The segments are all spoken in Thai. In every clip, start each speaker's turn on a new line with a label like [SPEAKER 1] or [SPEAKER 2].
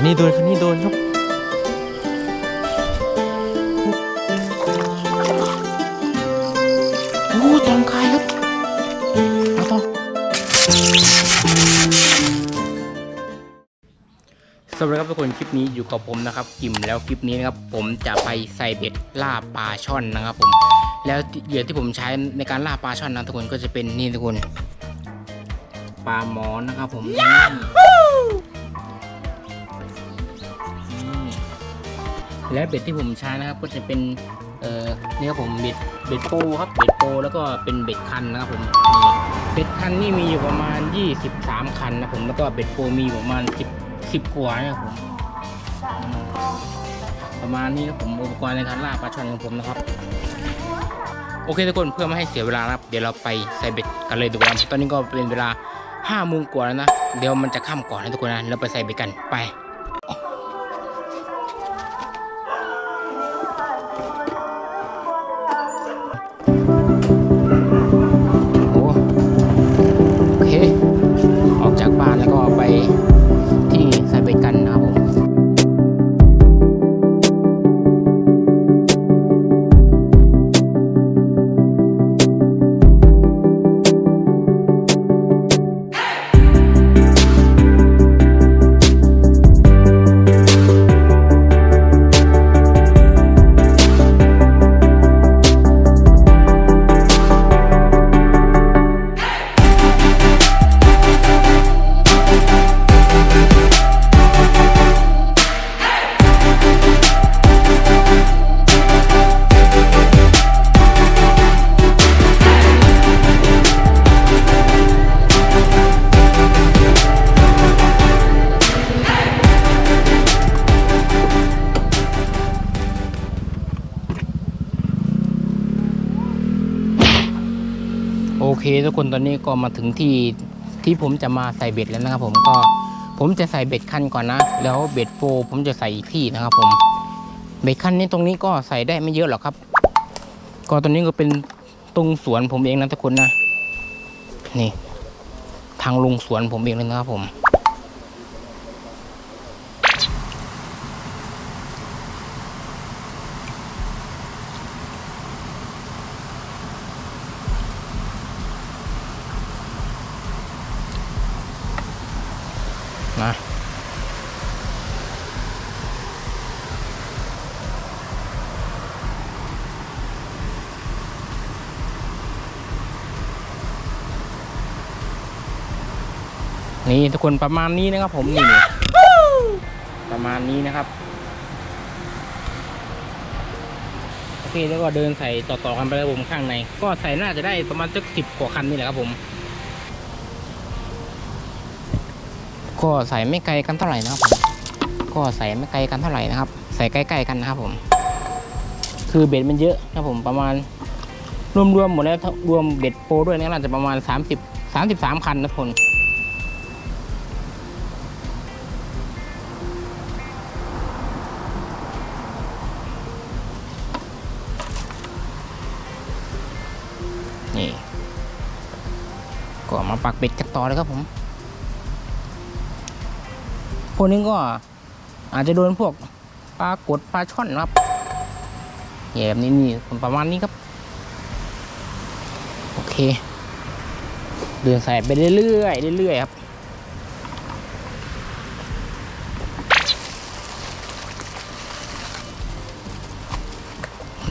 [SPEAKER 1] คันนี้โดนคันนี้โดนครับโอ้ตองคายครับเอาต่อสวัสดีครับทุกคนคลิปนี้อยู่กับผมนะครับกิมแล้วคลิปนี้นะครับผมจะไปใส่เบ็ดล่าปลาช่อนนะครับผมแล้วเหยื่อที่ผมใช้ในการล่าปลาช่อนนะทุกคนก็จะเป็นนี่ทุกคนปลาหมอนนะครับผม และเบ็ดที่ผมใช้นะครับ ก็จะเป็นเอ่อนี่ครับผมเบ็ดเบ็ดโปครับเบ็ดโปแล้วก็เป็นเบ็ดคันนะครับผมนี่เบ็ดคันนี่มีอยู่ประมาณ 23 คันนะผมแล้วก็เบ็ดโปมีประมาณ 10 10กว่านะครับผมประมาณนี้ครับผมอุปกรณ์ในการล่าปลาช่อนของผมนะครับ โอเคทุกคนเพื่อไม่ให้เสียเวลานะครับ เดี๋ยวเราไปใส่เบ็ดกันเลยดีกว่าตอนนี้ก็เป็นเวลา5้าโมงกว่าแล้วนะ เดี๋ยวมันจะค่ำก่อนนะทุกคนนะเราไปใส่เบ็ดกันไป อนนี้ก็มาถึงที่ที่ผมจะมาใส่เบ็ดแล้วนะครับ ผมก็ผมจะใส่เบ็ดขั้นก่อนนะ แล้วเบ็ดโฟผมจะใส่อีกที่นะครับ ผมเบ็ดขั้นนี้ตรงนี้ก็ใส่ได้ไม่เยอะหรอกครับ ก็ตอนนี้ก็เป็นตรงสวนผมเองนะทุกคนนะนี่ ทางลงสวนผมเองเลยนะครับผม นี่ทุกคนประมาณนี้นะครับ ผมนี่นี่ประมาณนี้นะครับโอเคแล้วก็เดินใส่ต่อๆกันไปเลยผมข้างใน ก็ใส่น่าจะได้ประมาณสักสิบกว่าคันนี่แหละครับผมก็ใส่ไม่ไกลกันเท่าไหร่นะครับผมก็ใส่ไม่ไกลกันเท่าไหร่นะครับ ใส่ใกล้ๆกันนะครับผม คือเบ็ดมันเยอะนะครับผมประมาณรวมๆหมดแล้วถ้ารวมเบ็ดโปรด้วยเนี่ยน่าจะประมาณ 30 33คันนะทุกคนนี่ ก็มาปักเบ็ดกันต่อเลยครับผมพวกนี้ก็อาจจะโดนพวกปลากดปลาช่อนนะครับแย่แบบนี้นี่ประมาณนี้ครับ โอเค เดินใส่ไปเรื่อยๆเรื่อยๆครับ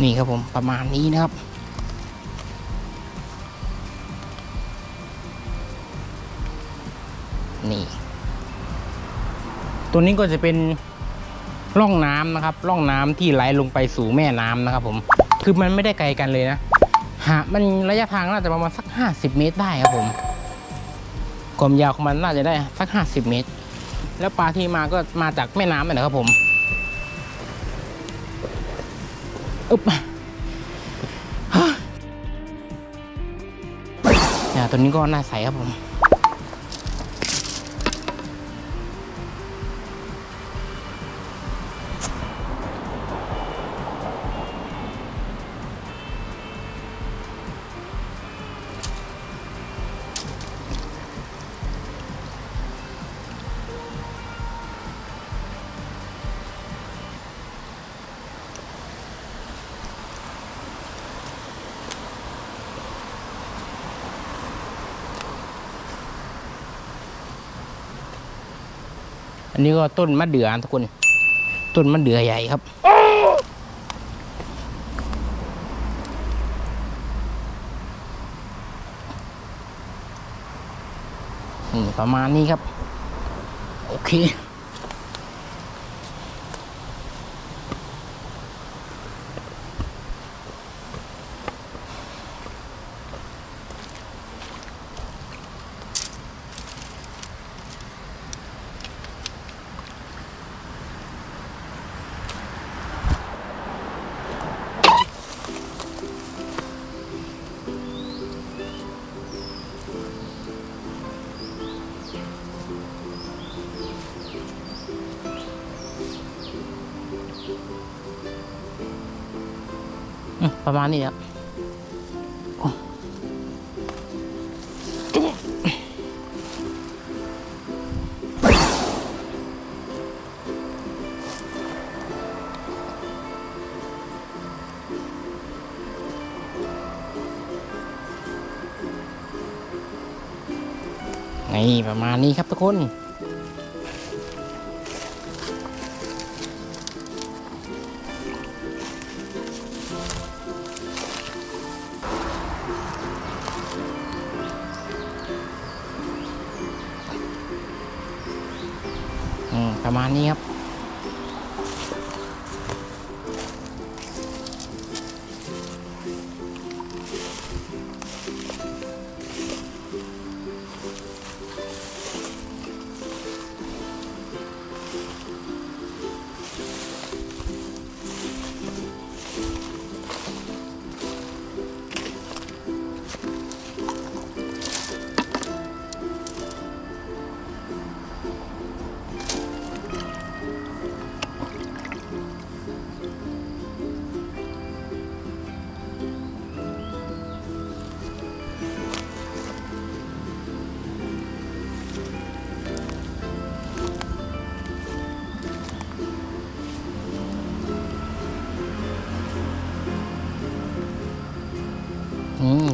[SPEAKER 1] นี่ครับผมประมาณนี้นะครับ ตัวนี้ก็จะเป็นร่องน้ำนะครับ ร่องน้ำที่ไหลลงไปสู่แม่น้ำนะครับ ผม คือมันไม่ได้ไกลกันเลยนะหามันระยะทางน่าจะประมาณสัก 50 เมตรได้ครับผมความยาวของมันน่าจะได้สัก 50 เมตร แล้วปลาที่มาก็มาจากแม่น้ำนี่แหละครับผมอึ๊บฮะเนี่ยตัวนี้ก็น่าใสครับผม อันนี้ก็ต้นมะเดื่อทุกคน ต้นมะเดื่อใหญ่ครับ ประมาณนี้ครับ โอเค ประมาณนี้ครับโอ้นี่ประมาณนี้ครับทุกคน ประมาณนี้ครับ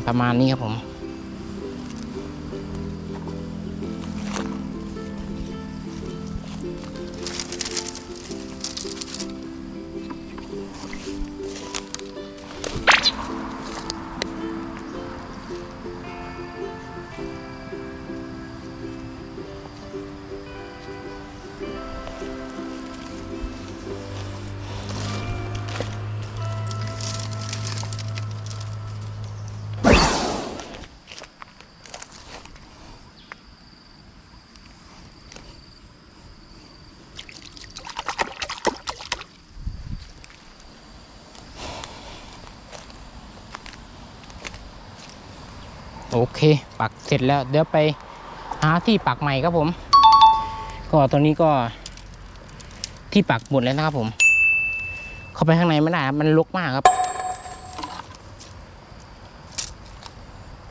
[SPEAKER 1] ประมาณนี้ครับผม โอเค ปักเสร็จแล้ว เดี๋ยวไปหาที่ปักใหม่ครับผม ก็ตอนนี้ก็ที่ปักหมดแล้วนะครับผม เข้าไปข้างในไม่ได้มันลกมากครับ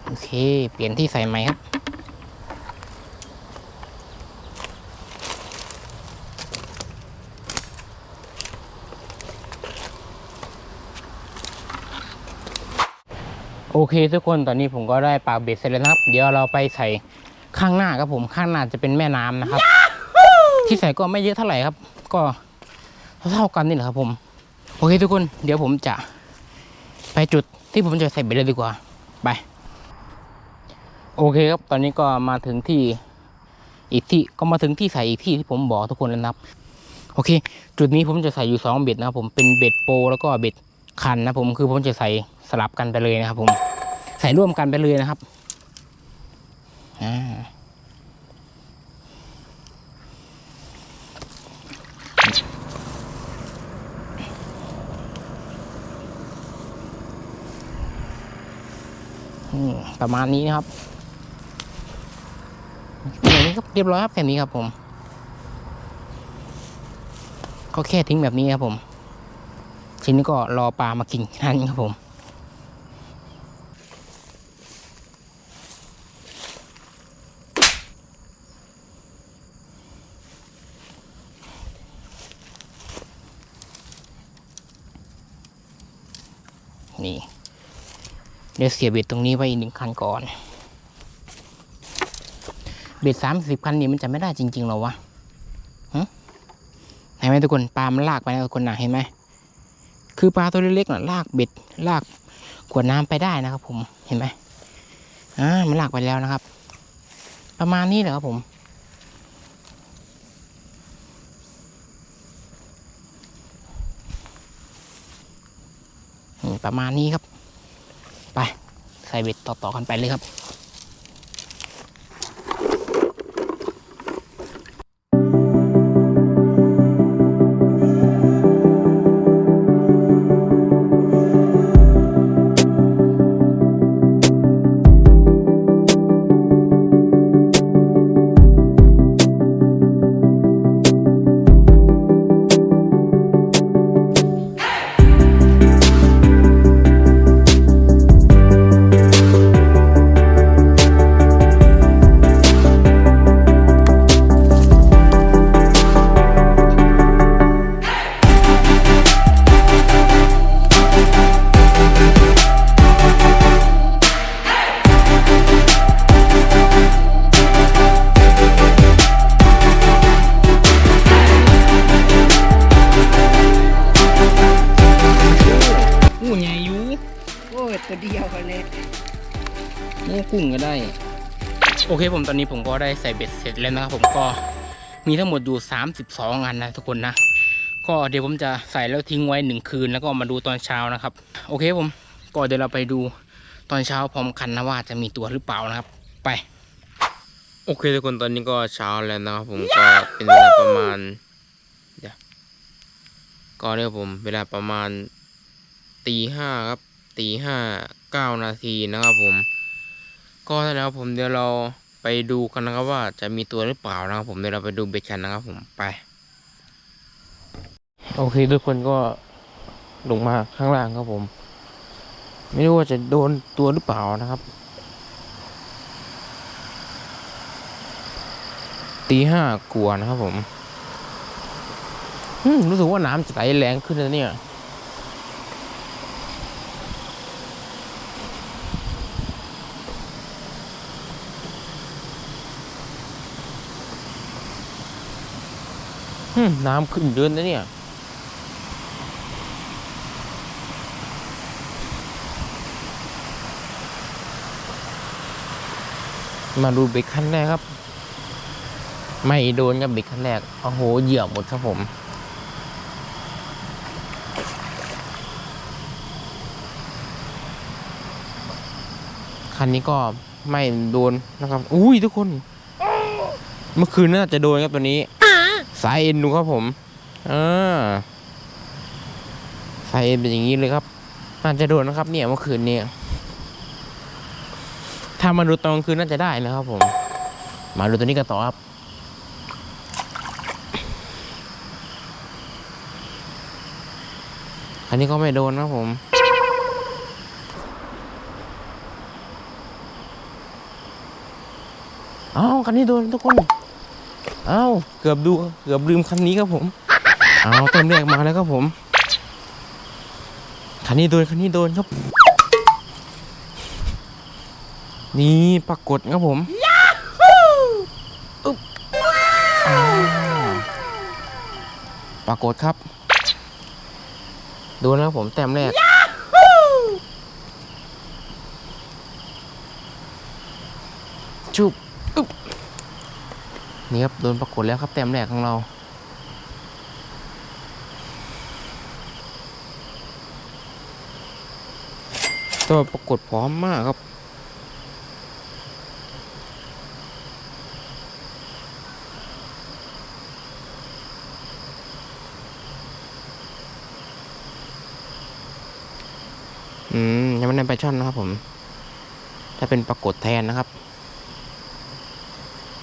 [SPEAKER 1] โอเค เปลี่ยนที่ใส่ใหม่ครับ โอเคทุกคนตอนนี้ผมก็ได้ปากเบ็ดเสร็จแล้วนะครับ เดี๋ยวเราไปใส่ข้างหน้าครับผมข้างหน้าจะเป็นแม่น้ำนะครับ ที่ใส่ก็ไม่เยอะเท่าไหร่ครับ ก็เท่าๆกันนี่แหละครับผม โอเคทุกคนเดี๋ยวผมจะไปจุดที่ผมจะใส่เบ็ดเลยดีกว่า ไป โอเคครับ ตอนนี้ก็มาถึงที่อีกที่ก็มาถึงที่ใส่อีกที่ที่ผมบอกทุกคนแล้วนะครับ โอเค จุดนี้ผมจะใส่อยู่สองเบ็ดนะครับผมเป็นเบ็ดโปรแล้วก็เบ็ดคันนะผมคือผมจะใส่ สลับกันไปเลยนะครับ ผม ใส่ร่วมกันไปเลยนะครับอ่าประมาณนี้นะครับอย่างนี้ก็เรียบร้อยครับแค่นี้ครับผม ก็แค่ทิ้งแบบนี้ครับผม ทีนี้ก็รอปลามากินนั้นครับผม นี่ เดี๋ยวเสียเบ็ดตรงนี้ไว้อีกหนึ่งคันก่อน เบ็ดสามสิบคันนี้มันจะไม่ได้จริงๆหรอวะฮะไหมทุกคนปลามันลากไปนะทุกคนนะเห็นไหมคือปลาตัวเล็กๆน่ะลากเบ็ดลากขวดน้ำไปได้นะครับ ผมเห็นไหมอ่ามันลากไปแล้วนะครับ ประมาณนี้แหละครับผมประมาณนี้ครับ ใส่เบ็ดต่อๆกันไปเลยครับ
[SPEAKER 2] ก็
[SPEAKER 1] ได้ใส่เบ็ดเสร็จแล้วนะครับผมก็มีทั้งหมดอยู่ 32 อันนะทุกคนนะ ก็เดี๋ยวผมจะใส่แล้วทิ้งไว้หนึ่งคืนแล้วก็มาดูตอนเช้านะครับ โอเคผมก็เดี๋ยวเราไปดูตอนเช้าพร้อมกันนะว่าจะมีตัวหรือเปล่านะครับ ไป
[SPEAKER 3] โอเคทุกคนตอนนี้ก็เช้าแล้วนะครับผมก็เป็นเวลาประมาณเดี๋ยวก็เรียผมเวลาประมาณตีห้าครับตีห้าเก้านาทีนะครับผม ก็แล้วผมเดี๋ยวเรา ไปดูกันนะครับว่าจะมีตัวหรือเปล่านะครับผมเดี๋ยวเราไปดูเบ็ดกันนะครับผมไป โอเคทุกคนก็ลงมาข้างล่างครับผม ไม่รู้ว่าจะโดนตัวหรือเปล่านะครับตีห้ากลัวนะครับผมอืมรู้สึกว่าน้ำจะไหลแรงขึ้นแล้วเนี่ย น้ำขึ้นเยอะนะเนี่ย มาดูเบรกขั้นแรกครับ ไม่โดนกับเบรกขั้นแรก โอ้โห เหยียบหมดครับผมคันนี้ก็ไม่โดนนะครับ อุ้ยทุกคน เมื่อคืนน่าจะโดนครับตัวนี้ สายเอ็นดูครับผมอ่าสายเอ็นเป็นอย่างนี้เลยครับน่าจะโดนนะครับ เนี่ยเมื่อคืนเนี่ยถ้ามาดูตอนกลางคืนน่าจะได้นะครับผม มาดูตัวนี้กันต่อครับคันนี้ก็ไม่โดนนะผมอ้าคันนี้โดนทุกคน อ้าเกือบดูเกือบลืมคันนี้ครับผมเอาเต็มแรกมาแล้วครับผมคันนี้โดนคันนี้โดนครับ นี่ปรากฏครับผมอึ๊บอ่าปรากฏครับโดนแล้วครับผมแต้มแรกชุบอึ๊บ นี่ครับโดนปรากฏแล้วครับแต้มแรกของเรา ตัวปรากฏพร้อมมากครับอืมยังไม่ได้ไปช่อนนะครับผม ถ้าเป็นปรากฏแทนนะครับ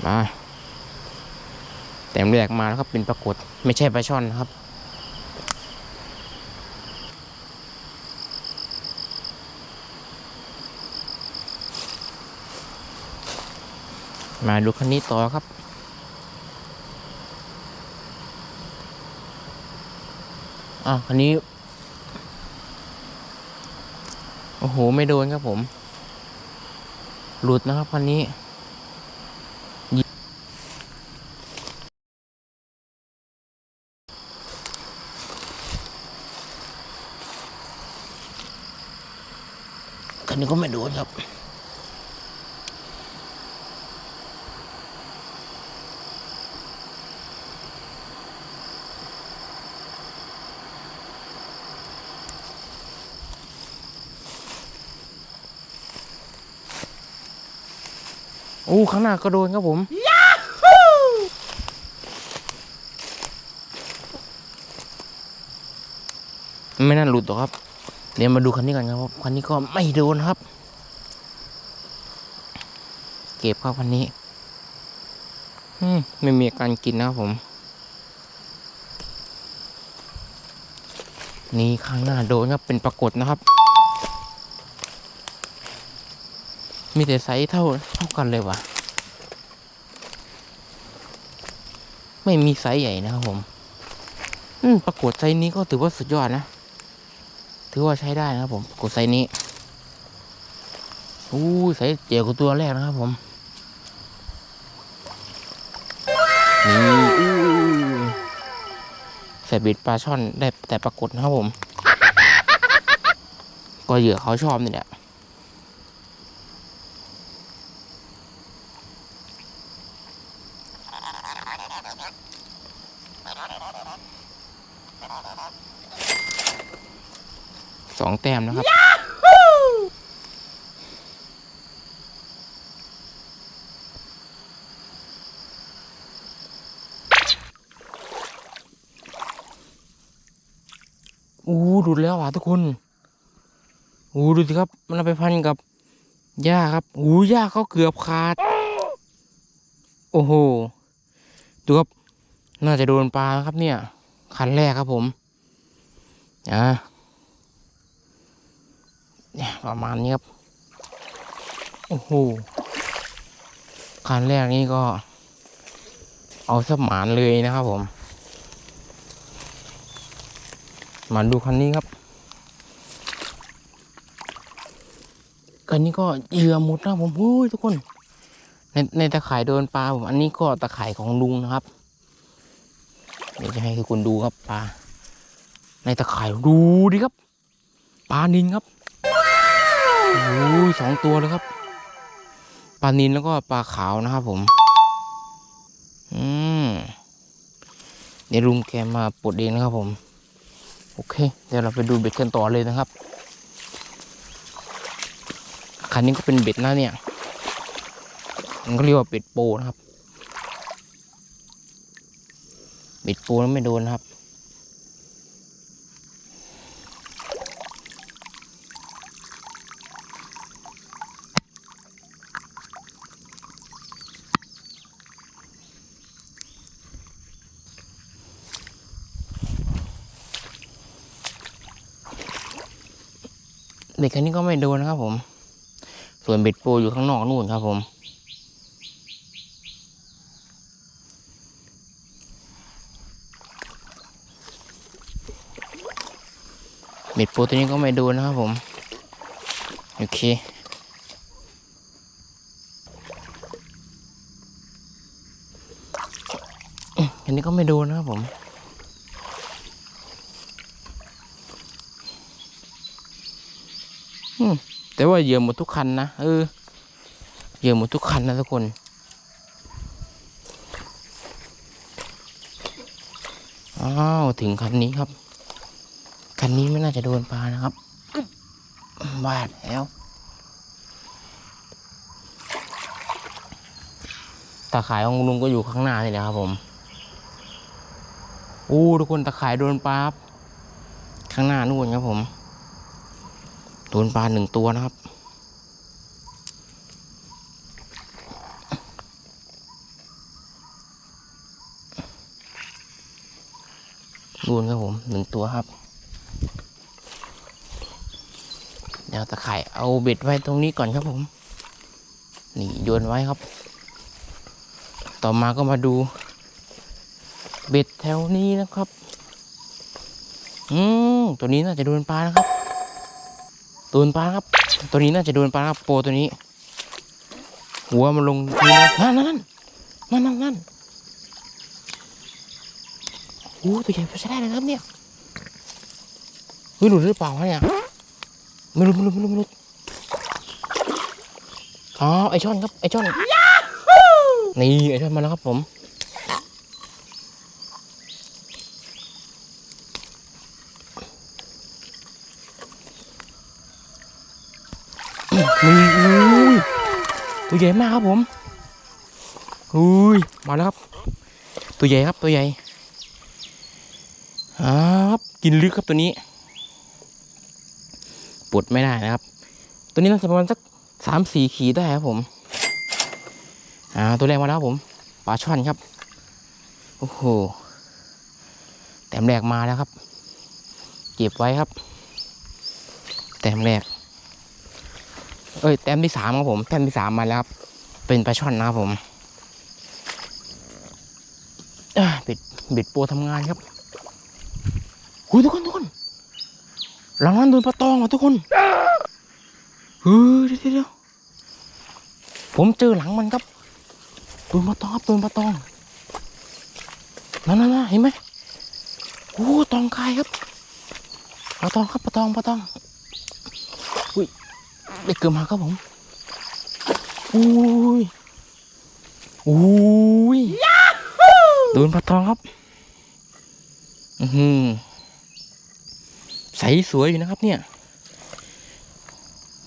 [SPEAKER 3] มา แต้มแรกมาแล้วครับเป็นปรากฏไม่ใช่ปลาช่อนนะครับ มาดูคันนี้ต่อครับอะคันนี้ โอ้โห ไม่โดนครับผม หลุดนะครับคันนี้
[SPEAKER 1] ก็ไม่โดนครับ โอ้ข้างหน้าก็โดนครับผมไม่น่าหลุดหรอกครับ เดี๋ยวมาดูคันนี้กันครับคันนี้ก็ไม่โดนครับ เก็บครับคันนี้มไม่มีการกินนะครับผม นี่ข้างหน้าโดนครับเป็นปรากฏนะครับ มีแต่ไซส์เท่าเท่ากันเลยว่ะไม่มีไซส์ใหญ่นะครับผม อืมปรากฏไซส์นี้ก็ถือว่าสุดยอดนะ ถือว่าใช้ได้นะครับผมกดไซส์นี้อู้ไซส์เจียวกับตัวแรกนะครับผมนี่อู้ใส่บ็ดปลาช่อนได้แต่ปรากฏนะครับผม ก็เหยื่อเขาชอบนี่แหละ สองแต้มนะครับ อู้ดูดแล้วอะทุกคนอู้ดูสิครับ มันเอาไปพันกับหญ้าครับอู้หญ้าเขาเกือบขาด โอ้โหดูครับน่าจะโดนปลาครับเนี่ย คันแรกครับผมอ่าเนี่ยประมาณนี้ครับ โอ้โหคันแรกนี่ก็ เอาสมานเลยนะครับผม มาดูคันนี้ครับ คันนี้ก็เหยื่อหมดนะผมโอ้ยทุกคน ในในตะข่ายโดนปลาผมอันนี้ก็ตะข่ายของลุงนะครับ เดี๋ยวจะให้คุณดูครับปลา ในตะข่ายดูดิครับ ปลานินครับโอ้ยสองตัวเลยครับ ปลานินแล้วก็ปลาขาวนะครับผม อืมเดี๋ยวลุงแกมาปลดเองนะครับผม โอเค เดี๋ยวเราไปดูเบ็ดกันต่อเลยนะครับ คันนี้ก็เป็นเบ็ดนะเนี่ยมันก็เรียกว่าเบ็ดโปนะครับ เบ็ดโปแล้วไม่โดนนะครับ เบ็ดคันนี้ก็ไม่โดนนะครับผม ส่วนเบ็ดโปอยู่ข้างนอกนู่นครับผม เบ็ดโปตัวนี้ก็ไม่โดนนะครับผม โอเคอันนี้ก็ไม่โดนนะครับผม อืม แต่ว่าเหยื่อหมดทุกคันนะเออเหยื่อหมดทุกคันนะทุกคน อ้าวถึงคันนี้ครับ คันนี้ไม่น่าจะโดนปลานะครับบาดแล้วตาข่ายของลุงก็อยู่ข้างหน้านี่แหละครับผมอู้ทุกคนตาข่ายโดนปลาครับข้างหน้านู่นครับผม โดนปลาหนึ่งตัวนะครับโดนครับผมหนึ่งตัวครับเดี๋ยวตะข่ายเอาเบ็ดไว้ตรงนี้ก่อนครับผม นี่โยนไว้ครับ ต่อมาก็มาดูเบ็ดแถวนี้นะครับ อืมตัวนี้น่าจะโดนปลานะครับ โดนปลาครับ ตัวนี้น่าจะโดนปลาครับโปรตัวนี้ หัวมันลงนี่นะนั่นนั่นนั่นนั่นนั่นโอ้ตัวใหญ่พอใช้ได้เลยครับเนี่ยเฮ้ยหลุดหรือเปล่าวะเนี่ยไม่หลุดไม่หลุดไม่หลุดไม่หลุดอ๋อไอช่อนครับไอช่อนนี่ไอช่อนมาแล้วครับผม นี่อุ้ยตัวใหญ่มากครับผมอุ้ยมาแล้วครับ ตัวใหญ่ครับตัวใหญ่ครับกินลึกครับตัวนี้ปวดไม่ได้นะครับ ตัวนี้น่าจะประมาณสักสามสี่ขีดได้ครับผม อ่า ตัวแรกมาแล้วครับผมปลาช่อนครับ โอ้โหแต้มแรกมาแล้วครับ เก็บไว้ครับ แต้มแรก เอ้ยแต้มที่สามครับผมแต้มที่สามมาแล้วครับเป็นปลาช่อนนะครับผมบิดบิดโปรทำงานครับหุยทุกคนทุกคนหลังนั้นโดนปลาตองอะทุกคนเฮ้ยเดี๋ยวเดี๋ยวผมเจอหลังมันครับโดนปลาตองครับโดนปลาตองนั่นนั่นนั่นเห็นไหมโอ้ตองคายครับปลาตองครับปลาตองปลาตอง ได้เกือบมาครับผมอุ้ยอุ้ยโดนปลาตองครับ อือหือใสสวยอยู่นะครับเนี่ย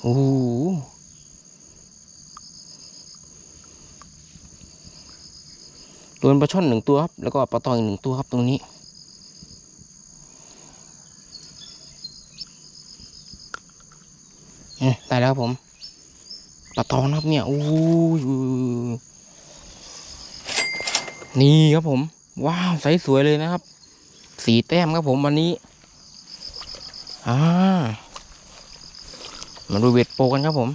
[SPEAKER 1] โอ้โหโดนปลาช่อนหนึ่งตัวครับ แล้วก็ปลาตองอีกหนึ่งตัวครับตรงนี้ อืม ได้แล้วครับผมปลาตองนะครับเนี่ยโอ้ยนี่ครับผม ว้าวใสสวยเลยนะครับ สีแต้มครับผมวันนี้อ่ามาดูเวทโปกันครับผม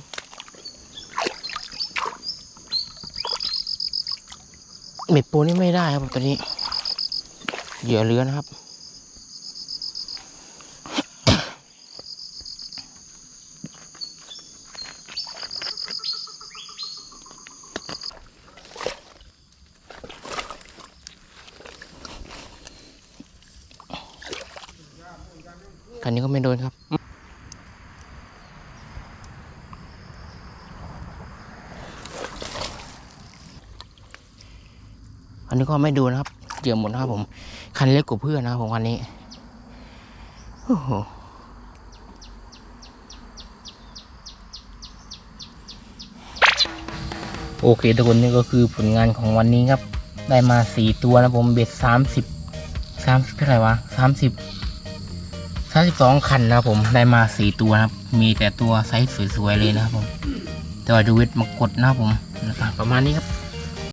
[SPEAKER 1] เบ็ดโปรนี่ไม่ได้ครับผมตอนนี้เหยื่อเรือนะครับ คันนี้ก็ไม่โดนครับ อันนี้ก็ไม่ดูนะครับเหยื่อหมดนะครับผม คันเล็กกว่าเพื่อนนะครับผมคันนี้ โอ้โหโอเคทุกคนนี่ก็คือผลงานของวันนี้ครับ ได้มาสี่ตัวนะผมเบ็ดสามสิบสามเท่าไหร่วะสามสิบ สาสิบสองคันนะครับผมได้มาสี่ตัวครับ มีแต่ตัวไซส์สวยๆเลยนะครับผมแต่ว่าดูวิทมากดนะครับผมประมาณนี้ครับ